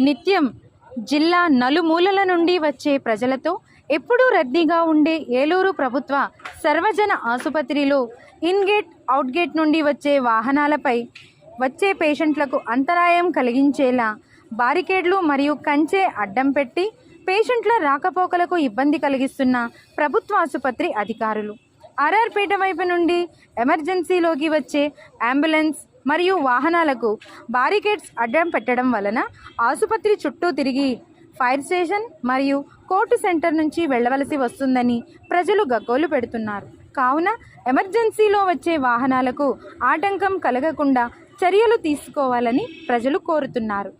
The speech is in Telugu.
నిత్యం జిల్లా నలుమూలల నుండి వచ్చే ప్రజలతో ఎప్పుడూ రద్దీగా ఉండే ఏలూరు ప్రభుత్వ సర్వజన ఆసుపత్రిలో ఇన్గేట్ అవుట్గేట్ నుండి వచ్చే వాహనాలపై వచ్చే పేషెంట్లకు అంతరాయం కలిగించేలా బారికేడ్లు మరియు కంచె అడ్డం పెట్టి పేషెంట్ల రాకపోకలకు ఇబ్బంది కలిగిస్తున్న ప్రభుత్వ ఆసుపత్రి అధికారులు. ఆర్ఆర్పేట వైపు నుండి ఎమర్జెన్సీలోకి వచ్చే అంబులెన్స్ మరియు వాహనాలకు బారికేడ్స్ అడ్డం పెట్టడం వలన ఆసుపత్రి చుట్టూ తిరిగి ఫైర్ స్టేషన్ మరియు కోర్టు సెంటర్ నుంచి వెళ్ళవలసి వస్తుందని ప్రజలు గగ్గోలు పెడుతున్నారు. కావున ఎమర్జెన్సీలో వచ్చే వాహనాలకు ఆటంకం కలగకుండా చర్యలు తీసుకోవాలని ప్రజలు కోరుతున్నారు.